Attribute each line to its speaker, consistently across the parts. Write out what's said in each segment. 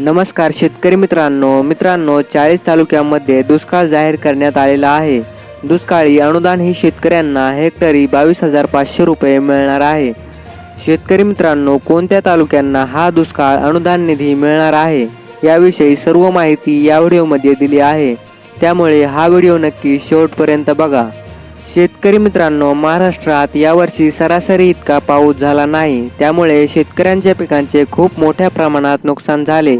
Speaker 1: नमस्कार शेतकरी मित्रांनो मित्रांनो चाळीस तालुक्यामध्ये दुष्काळ जाहीर करण्यात आलेला आहे. दुष्काळी अनुदान ही शेतकऱ्यांना हेक्टरी बावीस हजार पाचशे रुपये मिळणार आहे. शेतकरी मित्रांनो कोणत्या तालुक्यांना हा दुष्काळ अनुदान निधी मिळणार आहे? याविषयी सर्व माहिती या व्हिडिओमध्ये दिली आहे. त्यामुळे हा व्हिडिओ नक्की शेवटपर्यंत बघा. शेतकरी मित्रांनो महाराष्ट्रात यावर्षी सरासरी इतका पाऊस झाला नाही. त्यामुळे शेतकऱ्यांच्या पिकांचे खूप मोठ्या प्रमाणात नुकसान झाले.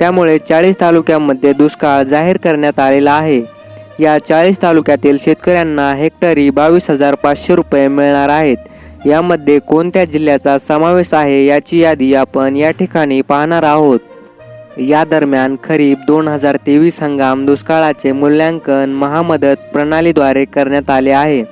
Speaker 1: त्यामुळे चाळीस तालुक्यांमध्ये दुष्काळ जाहीर करण्यात आलेला आहे. या चाळीस तालुक्यातील शेतकऱ्यांना हेक्टरी बावीस हजार पाचशे रुपये मिळणार आहेत. यामध्ये कोणत्या जिल्ह्याचा समावेश आहे याची यादी आपण या ठिकाणी पाहणार आहोत. या दरम्यान खरीप दोन हजार तेवीस हंगाम दुष्काळाचे मूल्यांकन महामदत प्रणालीद्वारे करण्यात आले आहे.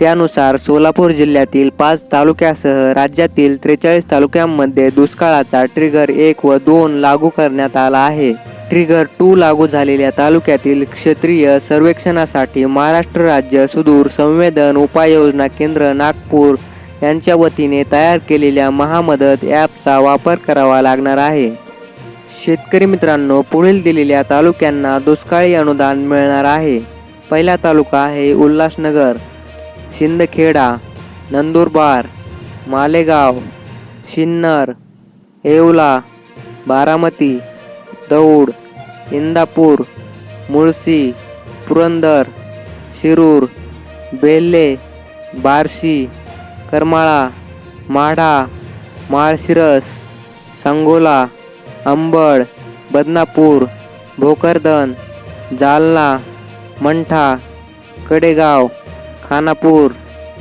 Speaker 1: त्यानुसार सोलापूर जिल्ह्यातील पाच तालुक्यासह राज्यातील त्रेचाळीस तालुक्यांमध्ये दुष्काळाचा ट्रिगर एक व दोन लागू करण्यात आला आहे. ट्रिगर टू लागू झालेल्या तालुक्यातील क्षेत्रीय सर्वेक्षणासाठी महाराष्ट्र राज्य सुदूर संवेदन उपाययोजना केंद्र नागपूर यांच्या वतीने तयार केलेल्या महामदत ॲपचा वापर करावा लागणार आहे. शेतकरी मित्रांनो पुढील दिलेल्या तालुक्यांना दुष्काळी अनुदान मिळणार आहे. पहिला तालुका आहे उल्हासनगर शिंदखेडा नंदुरबार मालेगाव सिन्नर येवला बारामती दौड इंदापूर मुळशी पुरंदर शिरूर बेल्ले बार्शी करमाळा माढा माळशिरस सांगोला अंबड बदनापूर भोकरदन जालना मंठा कडेगाव खानापूर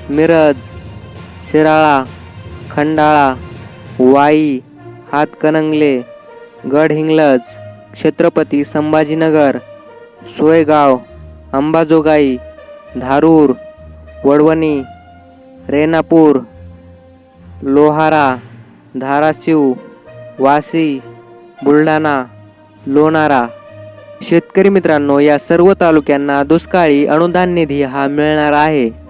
Speaker 1: मिरज शिराळा खंडाळा वाई हातकणंगले गडहिंग्लज छत्रपती संभाजीनगर सोयगाव अंबाजोगाई धारूर वडवणी रेणापूर लोहारा धाराशिव वाशी बुलढाणा लोणारा. शेतकरी मित्रांनो या सर्व तालुक्यांना दुष्काळी अनुदान निधी हा मिळणार आहे.